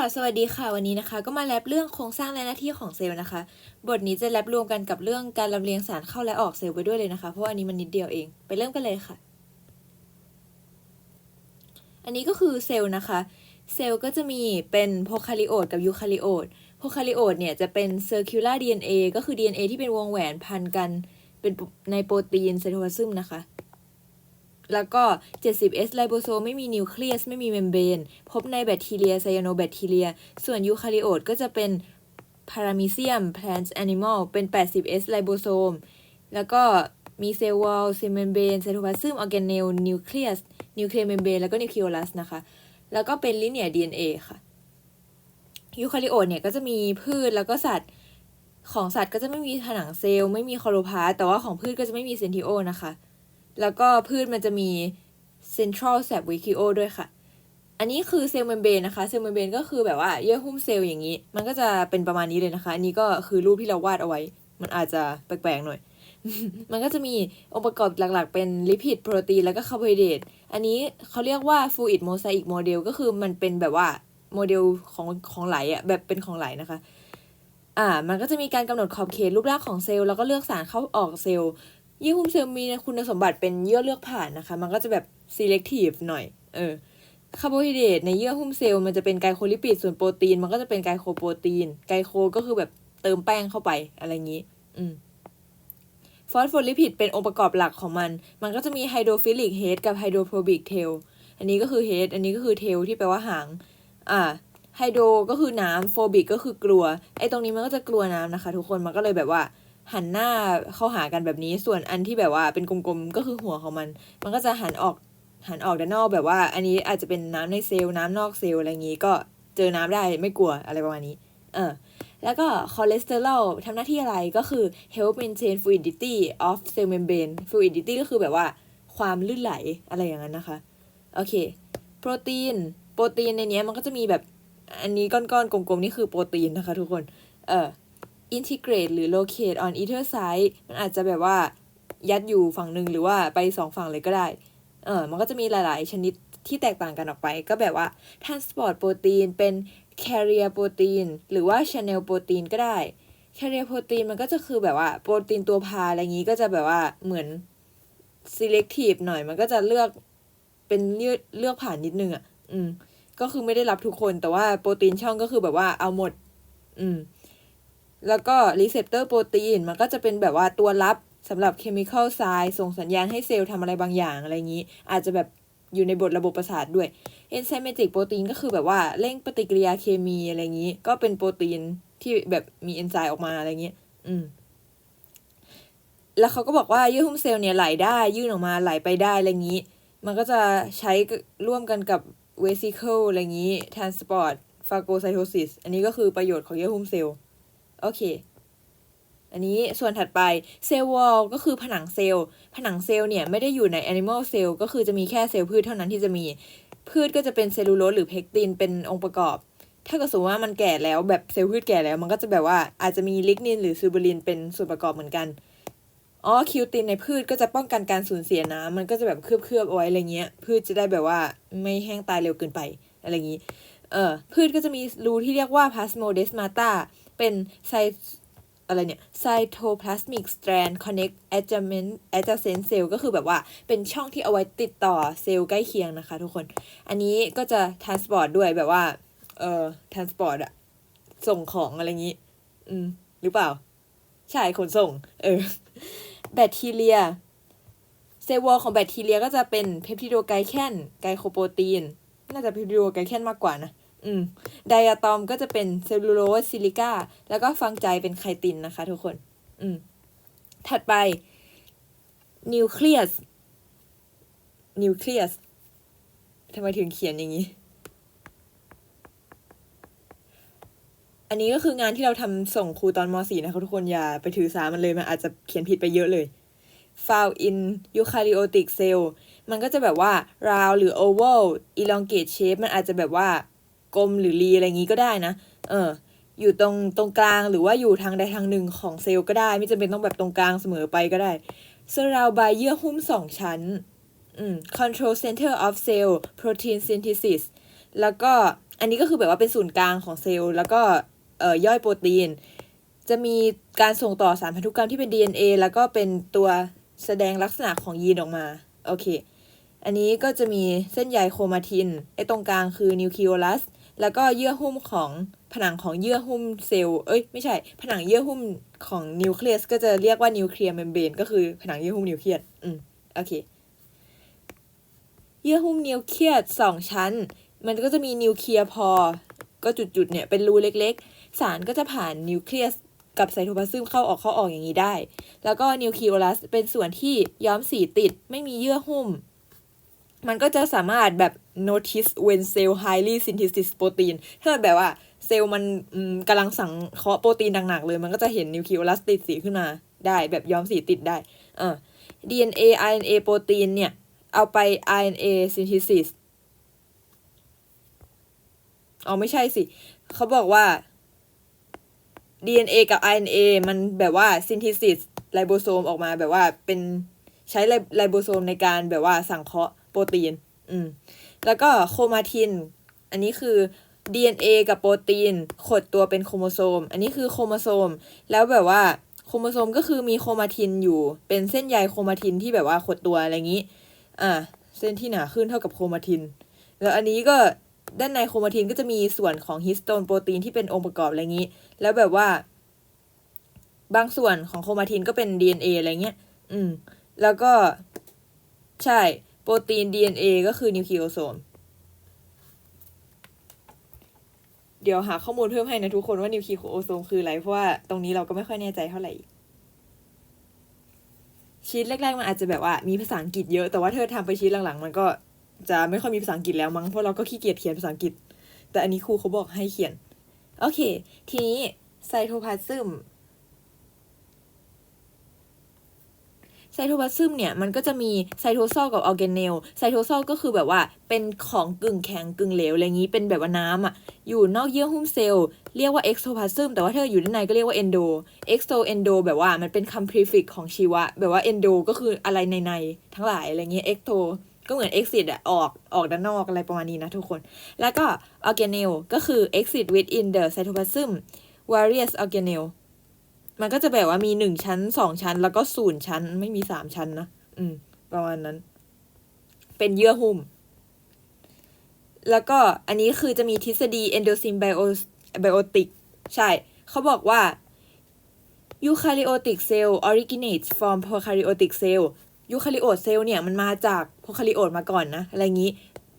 ค่ะสวัสดีค่ะวันนี้นะคะ ก็มาแลบเรื่องโครงสร้างและหน้าที่ของเซลล์นะคะ บทนี้จะแลบรวมกันกับเรื่องการลำเลียงสารเข้าและออกเซลล์ไปด้วยเลยนะคะ เพราะอันนี้มันนิดเดียวเอง ไปเริ่มกันเลยค่ะ อันนี้ก็คือเซลล์นะคะ เซลล์ก็จะมีเป็นโพคาริโอตกับยูคาริโอตโพคาริโอตเนี่ยจะเป็น circular DNA ก็คือ DNA ที่เป็นวงแหวนพันกันเป็นในโปรตีนไซโทซึมนะคะ แล้วก็ 70S ไลโบโซมไม่มีนิวเคลียส ไม่มีเมมเบรนพบในแบคทีเรียไซยาโนแบคทีเรีย ส่วนยูคาริโอตก็จะเป็นพารามิเซียม plants animal เป็น 80S ไลโบโซม แล้วก็มีเซลล์วอลเซลล์เมมเบรนไซโทพลาซึมออร์แกเนลนิวเคลียส นิวเคลียร์เมมเบรนแล้วก็นิวคลีโอลัสนะคะ แล้วก็เป็นลิเนีย DNA ค่ะ ยูคาริโอตเนี่ยก็จะมีพืชแล้วก็สัตว์ ของสัตว์ก็จะไม่มีผนังเซลล์ไม่มีคลอโรพลาสแต่ว่าของพืชก็จะไม่มีเซนทิโอนะคะ แล้วก็พืชมันจะมี central s a b v i c i o ด้วยค่ะ อันนี้คือเซลล์เมมเบรนนะคะ เซลล์เมมเบรนก็คือแบบว่าเยื่อหุ้มเซลล์อย่างนี้ มันก็จะเป็นประมาณนี้เลยนะคะ อันนี้ก็คือรูปที่เราวาดเอาไว้ มันอาจจะแปลกๆหน่อย มันก็จะมีองค์ประกอบหลักๆ เป็นลิพิดโปรตีนแล้วก็คาร์โบไฮเดรต อันนี้เขาเรียกว่า fluid mosaic model ก็คือมันเป็นแบบว่าโมเดลของของไหลอะแบบเป็นของไหลนะคะอ่า มันก็จะมีการกำหนดขอบเขตรูปร่างของเซลล์แล้วก็เลือกสารเข้าออกเซลล์ ยื่อหุ้มเซลล์มีคุณสมบัติเป็นเยื่อเลือกผ่านนะคะ มันก็จะแบบ selective หน่อย เออคาร์โบไฮเดรตในเยื่อหุ้มเซลล์มันจะเป็นไกลโคลิปิดส่วนโปรตีน มันก็จะเป็นไกลโคโปรตีน ไกลโคก็คือแบบเติมแป้งเข้าไปอะไรอย่างนี้ อืมฟอสโฟลิปิดเป็นองค์ประกอบหลักของมัน มันก็จะมีไฮโดรฟิลิกเฮดกับไฮโดรโปรบิกเทล อันนี้ก็คือเฮดอันนี้ก็คือเทลที่แปลว่าหาง อ่า ไฮโดรก็คือน้ำโฟบิกก็คือกลัว ไอ้ตรงนี้มันก็จะกลัวน้ำนะคะ ทุกคน มันก็เลยแบบว่า หันหน้าเข้าหากันแบบนี้ ส่วนอันที่แบบว่าเป็นกลมๆก็คือหัวของมัน มันก็จะหันออกหันออกด้านนอกแบบว่า อันนี้อาจจะเป็นน้ำในเซลล์น้ำนอกเซลล์อะไรอย่างนี้ก็เจอน้ำได้ไม่กลัวอะไรประมาณนี้ เออแล้วก็คอเลสเตอรอลทำหน้าที่อะไรก็คือ help maintain fluidity of cell membrane fluidity ก็คือแบบว่าความลื่นไหลอะไรอย่างนั้นนะคะ โอเค โปรตีน โปรตีนในนี้มันก็จะมีแบบ อันนี้ก้อนๆกลมๆ นี่คือโปรตีนนะคะทุกคน เออ integrate หรือ locate on either side มันอาจจะแบบว่ายัดอยู่ฝั่งหนึ่งหรือว่าไปสองฝั่งเลยก็ได้ เออมันก็จะมีหลาย ๆ ชนิดที่แตกต่างกันออกไป ก็แบบว่า transport โปรตีนเป็น carrier โปรตีนหรือว่า channel โปรตีนก็ได้ carrier โปรตีนมันก็จะคือแบบว่าโปรตีนตัวพาอะไรอย่างนี้ก็จะแบบว่าเหมือน selective หน่อย มันก็จะเลือกเป็นเลือกเลือกผ่านนิดนึงอะ อืม ก็คือไม่ได้รับทุกคน แต่ว่าโปรตีนช่องก็คือแบบว่าเอาหมด อืม แล้วก็รีเซพเตอร์โปรตีนมันก็จะเป็นแบบว่าตัวรับสำหรับเคมีคอลไซน์ส่งสัญญาณให้เซลล์ทำอะไรบางอย่างอะไรอย่างนี้ อาจจะแบบอยู่ในบทระบบประสาทด้วยเอนไซเมติกโปรตีนก็คือแบบว่าเร่งปฏิกิริยาเคมีอะไรอย่างนี้ ก็เป็นโปรตีนที่แบบมีเอนไซม์ออกมาอะไรอย่างนี้อืมแล้วเขาก็บอกว่าเยื่อหุ้มเซลล์เนี่ยไหลได้ยื่นออกมาไหลไปได้อะไรอย่างนี้ มันก็จะใช้ร่วมกันกับเวซิเคิลอะไรอย่างนี้ transport ฟาโกไซโทซิสอันนี้ก็คือประโยชน์ของเยื่อหุ้มเซลล์ โอเค อันนี้ส่วนถัดไปเซลล์วอลก็คือผนังเซลล์ ผนังเซลล์เนี่ยไม่ได้อยู่ใน animal cell ก็คือจะมีแค่เซลล์พืชเท่านั้นที่จะมี พืชก็จะเป็นเซลลูโลสหรือเพกตินเป็นองค์ประกอบ ถ้าเกิดสมมติว่ามันแก่แล้วแบบเซลล์พืชแก่แล้ว มันก็จะแบบว่าอาจจะมีลิกนินหรือซูบอรินเป็นส่วนประกอบเหมือนกันอ๋อคิวตินในพืชก็จะป้องกันการสูญเสียน้ำมันก็จะแบบเคลือบๆเอาไว้อะไรเงี้ย พืชจะได้แบบว่าไม่แห้งตายเร็วเกินไปอะไรอย่างนี้ เออพืชก็จะมีรูที่เรียกว่า plasmodesmata เป็นไซอะไรเนี่ย cytoplasmic strand connect adjacent adjacent cell ก็คือแบบว่าเป็นช่องที่เอาไว้ติดต่อเซลล์ใกล้เคียงนะคะทุกคน อันนี้ก็จะ transport ด้วยแบบว่า เออ transport อะส่งของอะไรอย่างนี้ อืม หรือเปล่า ใช่ขนส่ง เออ แบคทีเรีย เซลล์วอลของแบคทีเรียก็จะเป็นเพปติโดไกแคนไกลโคโปรตีน น่าจะเพปติโดไกแคนมากกว่านะ อืมไดอะตอมก็จะเป็นเซลลูโลสซิลิก้าแล้วก็ฟังใจเป็นไคตินนะคะทุกคน อืมถัดไปนิวเคลียสนิวเคลียสทำไมถึงเขียนอย่างนี้ อันนี้ก็คืองานที่เราทำส่งครูตอนม .4 นะคะทุกคนอย่าไปถือสามันเลย มันอาจจะเขียนผิดไปเยอะเลย found in eukaryotic cell มันก็จะแบบว่า round หรือ oval elongate shape มันอาจจะแบบว่า กลมหรือรีอะไรอย่างนี้ก็ได้นะ เออ อยู่ตรงตรงกลางหรือว่าอยู่ทางใดทางหนึ่งของเซลล์ก็ได้ ไม่จำเป็นต้องแบบตรงกลางเสมอไปก็ได้ surround by เยื่อหุ้มสองชั้นอืม control center of cell protein synthesis แล้วก็อันนี้ก็คือแบบว่าเป็นศูนย์กลางของเซลล์ แล้วก็เอ่อย่อยโปรตีน จะมีการส่งต่อสารพันธุกรรมที่เป็น DNA แล้วก็เป็นตัวแสดงลักษณะของยีนออกมา โอเค อันนี้ก็จะมีเส้นใยโครมาทิน ไอ้ตรงกลางคือนิวคลีโอลัส แล้วก็เยื่อหุ้มของผนังของเยื่อหุ้มเซลล์ เอ้ยไม่ใช่ ผนังเยื่อหุ้มของนิวเคลียสก็จะเรียกว่านิวเคลียร์เมมเบรนก็คือผนังเยื่อหุ้มนิวเคลียส อืมโอเค เยื่อหุ้มนิวเคลียสสองชั้น มันก็จะมีนิวเคลียร์พอ ก็จุดๆเนี่ยเป็นรูเล็กๆ สารก็จะผ่านนิวเคลียสกับไซโทพลาซึมเข้าออกเข้าออกอย่างนี้ได้ แล้วก็นิวคลีโอลัสเป็นส่วนที่ย้อมสีติดไม่มีเยื่อหุ้ม มันก็จะสามารถแบบ notice when cell highly synthesis protein ถ้าแบบว่าเซลล์มันมกำลังสังเคราะห์โปรตีนหนักๆเลย มันก็จะเห็นนิวคลีโอลัสติดสีขึ้นมาได้แบบย้อมสีติดได้เออ DNA RNA โปรตีนเนี่ย เอาไป RNA synthesis อ๋อไม่ใช่สิ เขาบอกว่า DNA กับ RNA มันแบบว่า synthesis ไลโบโซมออกมาแบบว่าเป็นใช้ไลโบโซมในการแบบว่าสังเคราะห์ โปรตีน อืม แล้วก็โครมาทิน อันนี้คือ DNA กับโปรตีนขดตัวเป็นโครโมโซม อันนี้คือโครโมโซม แล้วแบบว่าโครโมโซมก็คือมีโครมาทินอยู่ เป็นเส้นใยโครมาทินที่แบบว่าขดตัวอะไรอย่างนี้ อ่า เส้นที่หนาขึ้นเท่ากับโครมาทิน แล้วอันนี้ก็ด้านในโครมาทินก็จะมีส่วนของฮิสโตนโปรตีนที่เป็นองค์ประกอบอะไรอย่างนี้ แล้วแบบว่า บางส่วนของโครมาทินก็เป็น DNA อะไรเงี้ย อืม แล้วก็ใช่ โปรตีน DNA ก็คือนิวคลีโอโซม เดี๋ยวหาข้อมูลเพิ่มให้นะทุกคนว่านิวคลีโอโซมคืออะไร เพราะว่าตรงนี้เราก็ไม่ค่อยแน่ใจเท่าไหร่ชีตแรกๆมันอาจจะแบบว่ามีภาษาอังกฤษเยอะแต่ว่าเธอทำไปชีตหลังๆ มันก็จะไม่ค่อยมีภาษาอังกฤษแล้วมั้งเพราะเราก็ขี้เกียจเขียนภาษาอังกฤษ แต่อันนี้ครูเขาบอกให้เขียน โอเค ทีนี้ไซโทพลาซึม ไซโทพลาซึมเนี่ยมันก็จะมีไซโทโซลกับออร์แกเนลไซโทโซลก็คือแบบว่าเป็นของกึ่งแข็งกึ่งเหลวอะไรอย่างนี้เป็นแบบว่าน้ำอะอยู่นอกเยื่อหุ้มเซลล์เรียกว่าเอ็กโทพลาซึมแต่ว่าถ้าอยู่ด้านในก็เรียกว่าเอนโดเอ็กโทเอนโดแบบว่ามันเป็นคำพรีฟิกของชีวะ แบบว่าเอนโดก็คืออะไรในในทั้งหลายอะไรเงี้ยเอ็กโทก็เหมือน exit อะออกออกด้านนอกอะไรประมาณนี้นะทุกคน แล้วก็ organelle ก็คือ exit within the cytoplasm various organelle มันก็จะแบบว่ามีหนึ่งชั้นสองชั้น แล้วก็ศูนย์ชั้น ไม่มีสามชั้นนะอืมประมาณนั้น เป็นเยื่อหุ้ม แล้วก็อันนี้คือจะมีทฤษฎี endozyme bio- biotic ใช่ เขาบอกว่า eukaryotic cell originates from prokaryotic cell ยูคาริโอตเซลล์เนี่ยมันมาจากโพคาริโอตมาก่อนนะ อะไรอย่างนี้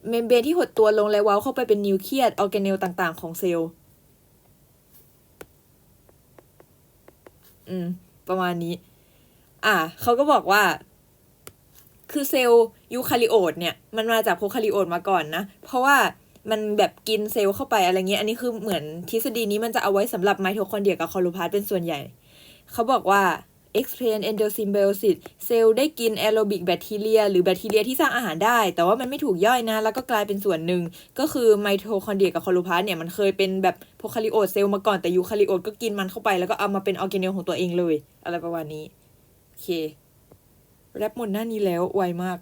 เมมเบรนที่หดตัวลงและเว้าเข้าไปเป็นนิวเคลียสออร์แกเนลต่างๆของเซลล์ อืม ประมาณนี้ อะเขาก็บอกว่า คือเซลล์ยูคาริโอตเนี่ย มันมาจากโพคาริโอตมาก่อนนะ เพราะว่ามันแบบกินเซลล์เข้าไปอะไรเงี้ย อันนี้คือเหมือนทฤษฎีนี้มันจะเอาไว้สำหรับไมโทคอนเดรียกับคอลูพาสเป็นส่วนใหญ่ เขาบอกว่า explain endosymbiosis เซลล์ได้กินแอโรบิกแบคทีเรีย หรือแบคทีเรียที่สร้างอาหารได้ แต่ว่ามันไม่ถูกย่อยนะ แล้วก็กลายเป็นส่วนหนึ่ง ก็คือไมโทคอนเดรียกับคอลูพาสเนี่ยมันเคยเป็นแบบโพคาริโอตเซลล์มาก่อน แต่ยูคาริโอตก็กินมันเข้าไป แล้วก็เอามาเป็นออร์แกเนลของตัวเองเลย อะไรประมาณนี้ โอเค แรปหมดหน้านี้แล้วไวมาก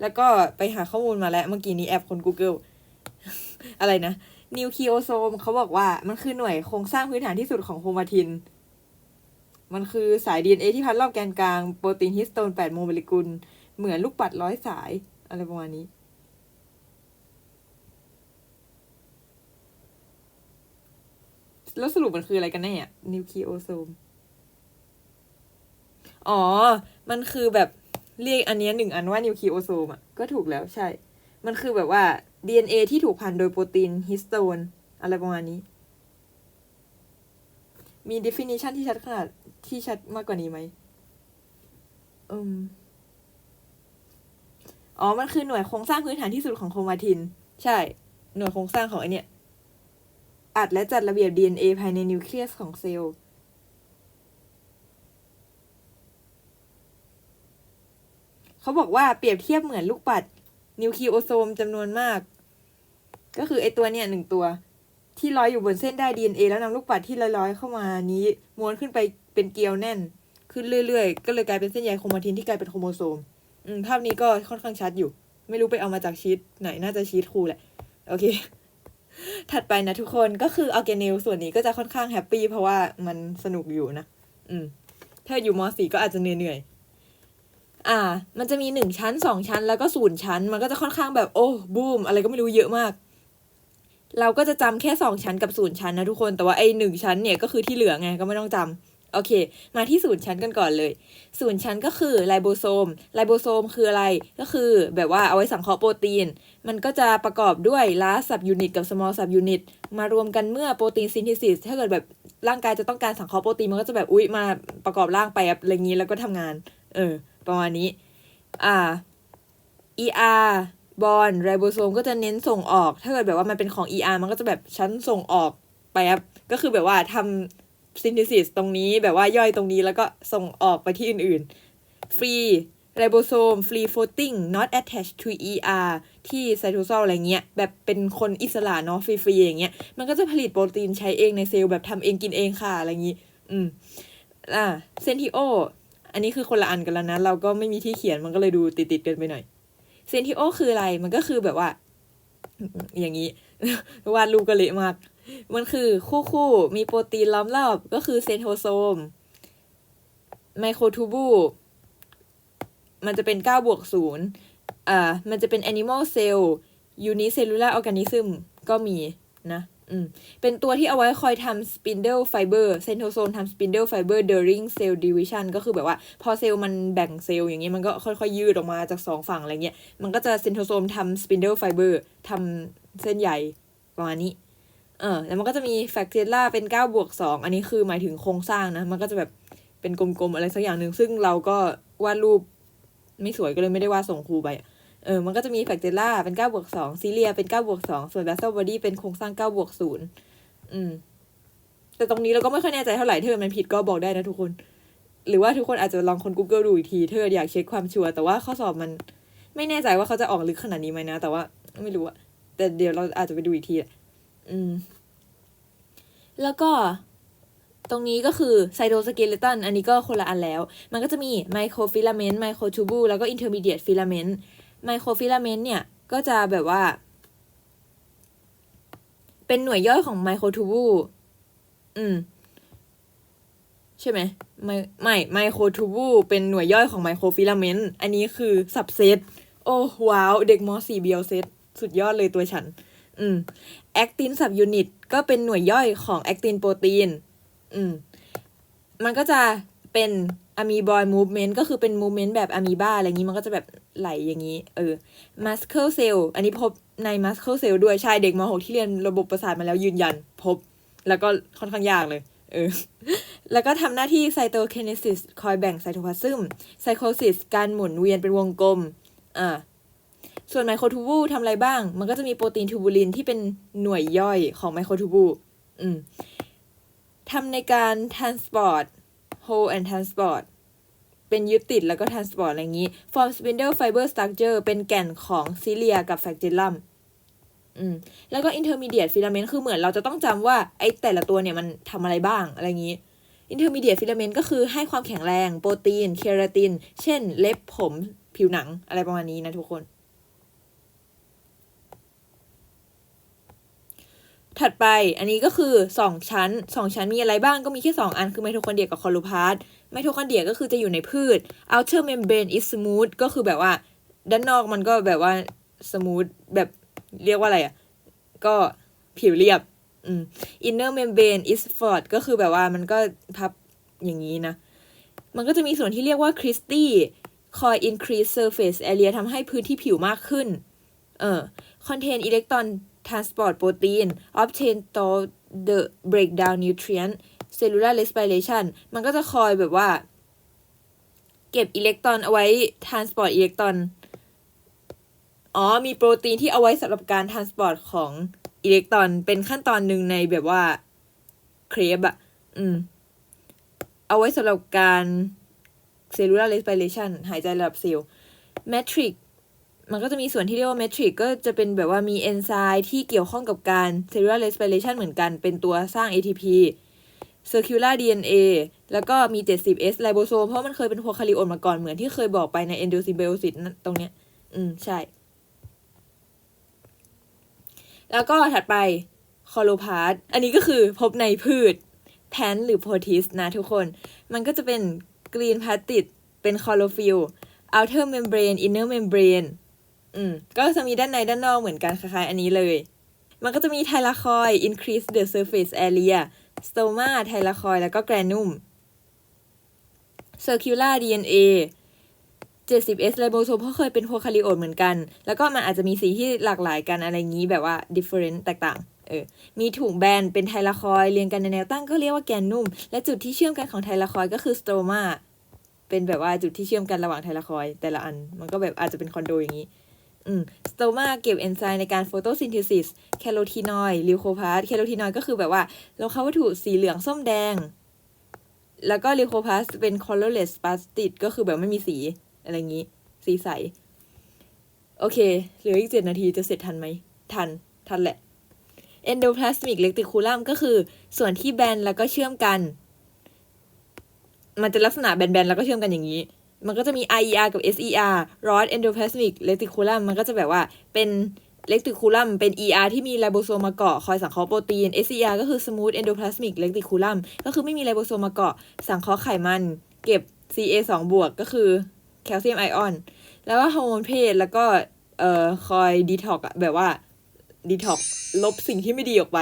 แล้วก็ไปหาข้อมูลมาแล้วเมื่อกี้นี้แอบคน Google อะไรนะนิวคลีโอโซมเขาบอกว่ามันคือหน่วยโครงสร้างพื้นฐานที่สุดของโครมาทิน มันคือสาย DNA ที่พันรอบแกนกลางโปรตีนฮิสโตน 8 โมเลกุล เหมือนลูกปัดร้อยสาย อะไรประมาณนี้ แล้วสรุปมันคืออะไรกันแน่อะนิวคลีโอโซม อ๋อ มันคือแบบเรียกอันนี้หนึ่งอันว่านิวคลีโอโซมอะ ก็ถูกแล้วใช่ มันคือแบบว่า DNA ที่ถูกพันโดยโปรตีนฮิสโตน อะไรประมาณนี้ มี definition ที่ชัดขนาดที่ชัดมากกว่านี้ไหมอืมอ๋อ มันคือหน่วยโครงสร้างพื้นฐานที่สุดของโครมาทิน ใช่ หน่วยโครงสร้างของไอเนี่ย อัดและจัดระเบียบ DNA ภายในนิวเคลียสของเซลล์ เขาบอกว่าเปรียบเทียบเหมือนลูกปัด นิวคลีโอโซมจำนวนมาก ก็คือไอตัวเนี่ยหนึ่งตัว ที่ลอยอยู่บนเส้นได้ DNA แล้วนำลูกปัดที่ลอยๆเข้ามานี้ม้วนขึ้นไปเป็นเกลียวแน่น ขึ้นเรื่อยๆ ก็เลยกลายเป็นเส้นใยโครมาทินที่กลายเป็นโครโมโซมอืมภาพนี้ก็ค่อนข้างชัดอยู่ ไม่รู้ไปเอามาจากชีตไหนน่าจะชีตครูแหละ โอเค ถัดไปนะทุกคนก็คือออร์แกเนลส่วนนี้ก็จะค่อนข้างแฮปปี้เพราะว่ามันสนุกอยู่นะอืมถ้าอยู่มสี่ก็อาจจะเหนื่อยๆอ่า มันจะมีหนึ่งชั้นสองชั้นแล้วก็ศูนย์ชั้น มันก็จะค่อนข้างแบบโอ้บูมอะไรก็ไม่รู้เยอะมาก เราก็จะจำแค่สองชั้นกับศูนย์ชั้นนะทุกคน แต่ว่าไอ้หนึ่งชั้นเนี่ยก็คือที่เหลือไงก็ไม่ต้องจำโอเค มาที่ศูนย์ชั้นกันก่อนเลยศูนย์ชั้นก็คือไลโบโซม ไลโบโซมคืออะไร ก็คือแบบว่าเอาไว้สังเคราะห์โปรตีน มันก็จะประกอบด้วยลาสับยูนิตกับสมอลสับยูนิตมารวมกันเมื่อโปรตีนซินทิซิส ถ้าเกิดแบบร่างกายจะต้องการสังเคราะห์โปรตีน มันก็จะแบบอุ๊ยมาประกอบร่างไปอะไรงี้แล้วก็ทำงาน เออ ประมาณนี้ อ่า ER บอลไรโบโซมก็จะเน้นส่งออก ถ้าเกิดแบบว่ามันเป็นของ ER มันก็จะแบบชั้นส่งออกไปครับก็คือแบบว่าทำซินทิซิสตรงนี้แบบว่าย่อยตรงนี้แล้วก็ส่งออกไปที่อื่นๆ ฟรีไรโบโซม free floating not attached to ER ที่ไซโตโซลอะไรเงี้ย แบบเป็นคนอิสระเนาะฟรีๆอย่างเงี้ย มันก็จะผลิตโปรตีนใช้เองในเซลล์แบบทำเองกินเองค่ะ อะไรอย่างงี้ อืม อ่าเซนทิโอ อันนี้คือคนละอันกันแล้วนะ เราก็ไม่มีที่เขียนมันก็เลยดูติดๆกันไปหน่อย เซนทิโอคืออะไร มันก็คือแบบว่า อย่างนี้วาดรูปกะเละมาก มันคือคู่คู่มีโปรตีนล้อมรอบก็คือเซนโทโซม ไมโครทูบู มันจะเป็น9บวก0อ่า มันจะเป็น animal cell unicellular organism ก็มีนะ อืมเป็นตัวที่เอาไว้คอยทำ spindle fiber เซนโทโซมทำ spindle fiber during cell division ก็คือแบบว่า พอเซลล์มันแบ่งเซลล์อย่างเงี้ยมันก็ค่อยๆยืดออกมาจากสองฝั่งอะไรเงี้ย มันก็จะเซนโทโซมทำ spindle fiber ทำเส้นใหญ่ประมาณนี้เออแล้วมันก็จะมีแฟกเ e ล่าเป็น9บวก2อันนี้คือหมายถึงโครงสร้างนะ มันก็จะแบบเป็นกลมๆอะไรสักอย่างหนึ่งซึ่งเราก็วาดรูปไม่สวยก็เลยไม่ได้วาดส่งครูไปอะ เออมันก็จะมีแฟกเ e ล่าเป็น9บวก2ซีเรียเป็น9บวก2ส่วน basal body เป็นโครงสร้าง9บวก0อืม แต่ตรงนี้เราก็ไม่ค่อยแน่ใจเท่าไหร่ถ้าเกิดมันผิดก็บอกได้นะทุกคน หรือว่าทุกคนอาจจะลองคน Google ดูอีกทีเกิดอยากเช็คความชัวร์แต่ว่าข้อสอบมันไม่แน่ใจว่าเขาจะออกลึกขนาดนี้ไหมนะ แต่ว่าไม่รู้อะแต่เดี๋ยวเราอาจจะไปดูอีกทีอะอืม แล้วก็ตรงนี้ก็คือไซโตสเกเลตันอันนี้ก็คนละอันแล้ว มันก็จะมีไมโครฟิลาเมนต์ไมโครทูบูแล้วก็อินเทอร์มีเดียตฟิลาเมนต์ ไมโครฟิลาเมนต์เนี่ย ก็จะแบบว่า เป็นหน่วยย่อยของไมโครทูบูอืม ใช่ไหมไม่ไม่ไมโครทูบูเป็นหน่วยย่อยของไมโครฟิลาเมนต์อันนี้คือสับเซตโอ้ว้าว เด็กม .4 เบียวเซตสุดยอดเลยตัวฉัน อืมแอคตินสับยูนิตก็เป็นหน่วยย่อยของแอคตินโปรตีน อืม มันก็จะเป็นอะมีบอยมูฟเมนต์ก็คือเป็นมูฟเมนต์แบบอะมีบาอะไรอย่างนี้มันก็จะแบบ ไหลอย่างนี้ เออมัสเคิลเซลอันนี้พบในมัสเคิลเซลด้วยใช่เด็กม .6 ที่เรียนระบบประสาทมาแล้วยืนยัน พบ แล้วก็ค่อนข้างยากเลย เออ แล้วก็ทำหน้าที่ไซโตเคเนซิสคอยแบ่งไซโตพลาซึมไซโคซิสการหมุนเวียนเป็นวงกลม อ่า ส่วนไมโครทูบูทำอะไรบ้าง มันก็จะมีโปรตีนทูบูลินที่เป็นหน่วยย่อยของไมโครทูบูอืมทำในการ transport hold and transport เป็นยึดติดแล้วก็ทานสปอร์ตอะไรอย่างนี้ form spindle fiber structure เป็นแก่นของซิเลียกับแฟกเจลัมอืมแล้วก็ intermediate filament คือเหมือนเราจะต้องจำว่าไอ้แต่ละตัวเนี่ยมันทำอะไรบ้างอะไรอย่างนี้ intermediate filament ก็คือให้ความแข็งแรง โปรตีน เคราติน เช่น เล็บผมผิวหนังอะไรประมาณนี้นะทุกคน ถัดไปอันนี้ก็คือสองชั้นสองชั้นมีอะไรบ้างก็มีแค่สองอันคือไมโทคอนเดรียกับคอลูพาสไมโทคอนเดรียก็คือจะอยู่ในพืช outer membrane is smooth ก็คือแบบว่า ด้านนอกมันก็แบบว่า smooth แบบเรียกว่าอะไรอะ ก็ผิวเรียบอืม inner membrane is flat ก็คือแบบว่ามันก็พับอย่างนี้นะ มันก็จะมีส่วนที่เรียกว่า Christie cause increase surface area ทำให้พื้นที่ผิวมากขึ้น เออ contain electron transport protein obtain to the breakdown nutrient cellular respiration มันก็จะคอยแบบว่า เก็บอิเล็กตรอนเอาไว้ transport อิเล็กตรอน อ๋อ มีโปรตีนที่เอาไว้สำหรับการ transport ของอิเล็กตรอน เป็นขั้นตอนหนึ่งในแบบว่าเครปอะอืม เอาไว้สำหรับการ cellular respiration หายใจระดับเซลล์ matrix มันก็จะมีส่วนที่เรียกว่า matrix ก็จะเป็นแบบว่ามีเอนไซม์ที่เกี่ยวข้องกับการ cellular respiration เหมือนกัน เป็นตัวสร้าง ATP circular DNA แล้วก็มี 70S ไลโบโซมเพราะมันเคยเป็นโพคาริโอนมาก่อนเหมือนที่เคยบอกไปใน endosymbiosis ตรงเนี้ย อืม ใช่ แล้วก็ถัดไปคอโลพาสอันนี้ก็คือพบในพืช แพนหรือโพทิสนะทุกคน มันก็จะเป็นกรีนพาติดเป็นคอโลฟิล outer membrane inner membrane อืม ก็จะมีด้านในด้านนอกเหมือนกันคล้ายๆอันนี้เลย มันก็จะมีไทลาคอย increase the surface area stoma ไทลาคอยแล้วก็ granum circular DNA 70S ไลโบโซมเพราเคยเป็นโพคาริโอตเหมือนกัน แล้วก็มันอาจจะมีสีที่หลากหลายกันอะไรงี้แบบว่า different แตกต่าง เออ มีถุงแบนเป็นไทลาคอยเรียงกันในแนวตั้งก็เรียกว่าแกนนุ่ม และจุดที่เชื่อมกันของไทลาคอยก็คือสโตมาเป็นแบบว่าจุดที่เชื่อมกันระหว่างไทลาคอยแต่ละอัน มันก็แบบอาจจะเป็นคอนโดอย่างนี้ สโตมาเก็บเอนไซม์ในการโฟโตซินเทซิสแคโรทีนอยด์ลิวโคพาสแคโรทีนอยด์ก็คือแบบว่าโลหะวัตถุสีเหลืองส้มแดง แล้วก็ลิวโคพาสเป็น colorless plastic ก็คือแบบไม่มีสี อะไรอย่างนี้ สีใส โอเค เหลืออีกเจ็ดนาทีจะเสร็จทันไหม ทัน ทันแหละ endoplasmic reticulum ก็คือส่วนที่แบนแล้วก็เชื่อมกัน มันจะลักษณะแบนๆแล้วก็เชื่อมกันอย่างนี้ มันก็จะมี IER กับ SER rod endoplasmic reticulum มันก็จะแบบว่าเป็น reticulum เป็น ER ที่มีไลโบโซมมาเกาะคอยสังเคราะห์โปรตีน SER ก็คือ smooth endoplasmic reticulum ก็คือไม่มีไลโบโซมมาเกาะสังเคราะห์ไขมัน เก็บ Ca 2 บวกก็คือแคลเซียมไอออน แล้วก็ฮอร์โมนเพศแล้วก็เอ่อคอยดีท็อกอะแบบว่าดีท็อกลบสิ่งที่ไม่ดีออกไป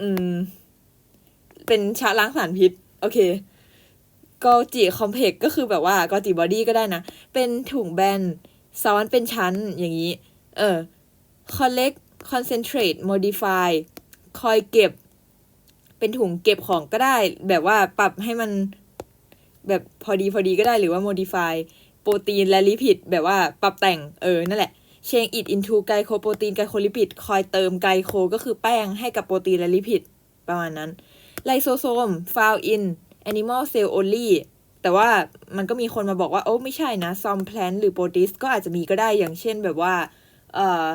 อืม เป็นชะล้างสารพิษ โอเค กอจิคอมเพกก็คือแบบว่ากอจิบอดี้ก็ได้นะ เป็นถุงแบนซ้อนเป็นชั้นอย่างนี้ เออ collect concentrate modify คอยเก็บ เป็นถุงเก็บของก็ได้ แบบว่าปรับให้มันแบบพอดีพอดีก็ได้หรือว่า modify โปรตีนและลิพิดแบบว่าปรับแต่งเออ นั่นแหละ change it into ไกลโคโปรตีนไกลโคลิพิดคอยเติมไกลโคก็คือแป้งให้กับโปรตีนและลิพิดประมาณนั้นไลโซโซม found in animal cell only แต่ว่ามันก็มีคนมาบอกว่า โอ้ไม่ใช่นะ some plant หรือ protis ก็อาจจะมีก็ได้อย่างเช่นแบบว่า เอ่อ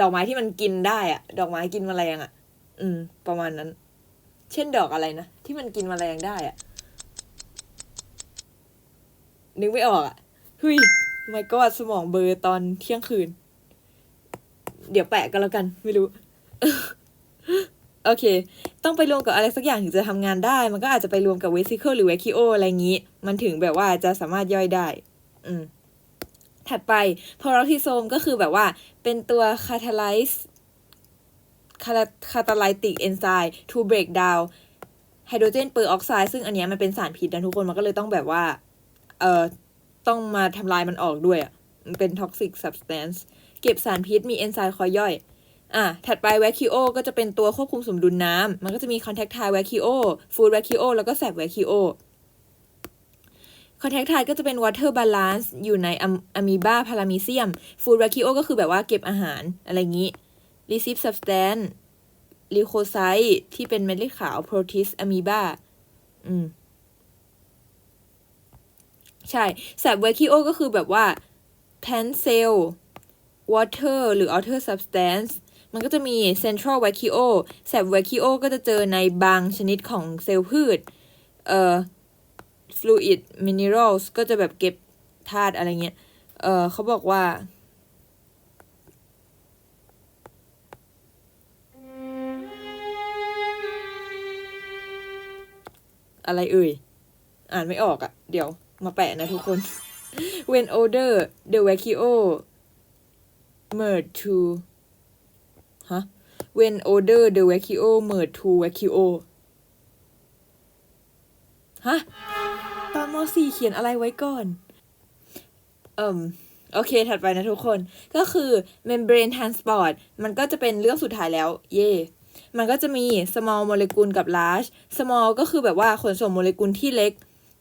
ดอกไม้ที่มันกินได้อะดอกไม้กินแมลงอะอืม ประมาณนั้น เช่นดอกอะไรนะ ที่มันกินแมลงได้อะนึกไม่ออกอะเฮ้ยไม่ก็สมองเบลอร์ตอนเที่ยงคืน เดี๋ยวแปะกันแล้วกัน ไม่รู้ โอเค ต้องไปรวมกับอะไรสักอย่างถึงจะทำงานได้ มันก็อาจจะไปรวมกับเวซิเคิลหรือเวคิโออะไรอย่างนี้ มันถึงแบบว่าจะสามารถย่อยได้ อืม ถัดไปพาราทิโซมก็คือแบบว่า เป็นตัวคาทาไลซ์คาตาไลติกเอนไซม์ to break down ไฮโดรเจนเปอร์ออกไซด์ซึ่งอันเนี้ยมันเป็นสารพิษนะทุกคน มันก็เลยต้องแบบว่า เอ่อ ต้องมาทำลายมันออกด้วยอะ มันเป็น toxic substance เก็บสารพิษมีเอนไซม์คอยย่อย อะถัดไปแวคิโอก็จะเป็นตัวควบคุมสมดุลน้ำ มันก็จะมีคอนแทคไทแวคิโอฟูดแวคิโอแล้วก็แสบแวคิโอคอนแทคไทก็จะเป็นวอเตอร์บาลานซ์อยู่ในอะมีบาพารามิเซียมฟูดแวคิโอก็คือแบบว่าเก็บอาหารอะไรอย่างนี้ receive substance ลิโคไซต์ที่เป็นเม็ดเลือดขาวโปรติสอะมีบาอืม ใช่แสบแวคิโอก็คือแบบว่า plant cell water หรือ outer substance มันก็จะมี central vacuo แสบ vacuo ก็จะเจอในบางชนิดของเซลล์พืช เอ่อ fluid minerals ก็จะแบบเก็บธาตุอะไรเงี้ย เอ่อเขาบอกว่า อะไรเอ่ย อ่านไม่ออกอะ่ะ เดี๋ยวมาแปะนะทุกคน when older the vacuo merge to ฮะ when older the vacuo merge to vacuo ฮะตอนม .4 เขียนอะไรไว้ก่อน เอ่มโอเค ถัดไปนะทุกคน ก็คือ membrane transport มันก็จะเป็นเรื่องสุดท้ายแล้ว เย่มันก็จะมี small molecule กับ large small ก็คือแบบว่าขนส่งโมเลกุลที่เล็ก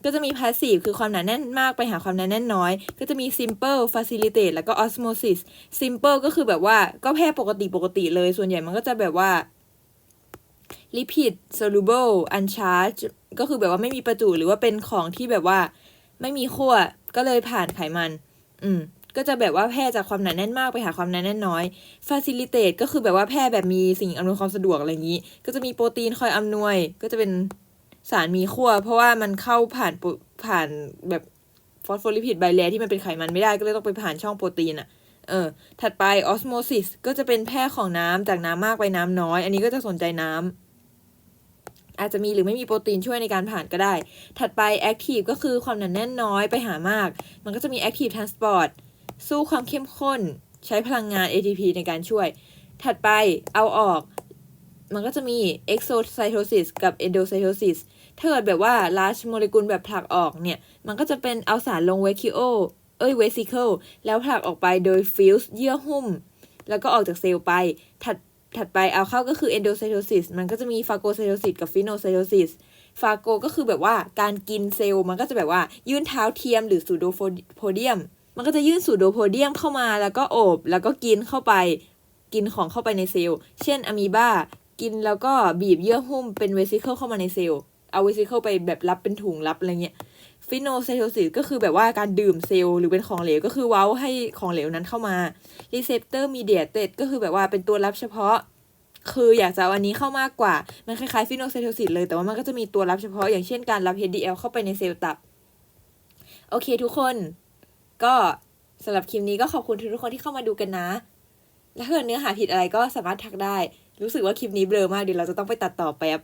ก็จะมี passive คือความหนาแน่นมากไปหาความหนาแน่นน้อย ก็จะมี simple facilitate แล้วก็ osmosis simple ก็คือแบบว่าก็แพร่ปกติปกติเลย ส่วนใหญ่มันก็จะแบบว่า lipid soluble uncharged ก็คือแบบว่าไม่มีประจุหรือว่าเป็นของที่แบบว่า ไม่มีขั้วก็เลยผ่านไขมัน อืมก็จะแบบว่าแพร่จากความหนาแน่นมากไปหาความหนาแน่นน้อย facilitate ก็คือแบบว่าแพร่แบบมีสิ่งอำนวยความสะดวกอะไรอย่างนี้ ก็จะมีโปรตีนคอยอำนวย ก็จะเป็น สารมีขั้วเพราะว่ามันเข้าผ่านผ่านแบบฟอสโฟลิพิดไบแลที่มันเป็นไขมันไม่ได้ก็เลยต้องไปผ่านช่องโปรตีนอะเออ ถัดไปออสโมซิสก็จะเป็นแพร่ของน้ำจากน้ำมากไปน้ำน้อย อันนี้ก็จะสนใจน้ำอาจจะมีหรือไม่มีโปรตีนช่วยในการผ่านก็ได้ ถัดไปแอคทีฟก็คือความหนาแน่นน้อยไปหามาก มันก็จะมีแอคทีฟทรานสปอร์ตสู้ความเข้มข้น ใช้พลังงาน ATP ในการช่วย ถัดไปเอาออก มันก็จะมี exocytosis กับ endocytosis ถ้าเกิดแบบว่า large molecule แบบผลักออกเนี่ย มันก็จะเป็นเอาสารลง vesicle เอ้ย vesicle แล้วผลักออกไปโดย fuse เยื่อหุ้ม แล้วก็ออกจากเซลล์ไป ถัดถัดไปเอาเข้าก็คือ endocytosis มันก็จะมี phagocytosis กับ phagocytosis ฟาโกก็คือแบบว่าการกินเซลล์มันก็จะแบบว่ายื่นเท้าเทียมหรือสูโดโพเดียม มันก็จะยื่นสูโดโพเดียมเข้ามาแล้วก็โอบแล้วก็กินเข้าไป กินของเข้าไปในเซลล์ เช่นอะมีบากินแล้วก็บีบเยื่อหุ้มเป็นเวซิเคิลเข้ามาในเซลล์ เอาเวซิเคิลไปแบบรับเป็นถุงรับอะไรเงี้ยฟิโนไซโทซิสก็คือแบบว่าการดื่มเซลล์หรือเป็นของเหลว ก็คือเว้าให้ของเหลวนั้นเข้ามารีเซพเตอร์มีเดียเต็ดก็คือแบบว่าเป็นตัวรับเฉพาะ คืออยากจะเอาอันนี้เข้ามากกว่า มันคล้ายๆฟิโนไซโทซิสเลยแต่ว่ามันก็จะมีตัวรับเฉพาะ อย่างเช่นการรับ HDL เข้าไปในเซลล์ตับ โอเคทุกคน ก็สำหรับคลิปนี้ก็ขอบคุณทุกคนที่เข้ามาดูกันนะ แล้วถ้าเกิดเนื้อหาผิดอะไรก็สามารถทักได้ รู้สึกว่าคลิปนี้เบลอมากเดี๋ยวเราจะต้องไปตัดต่อแป๊บ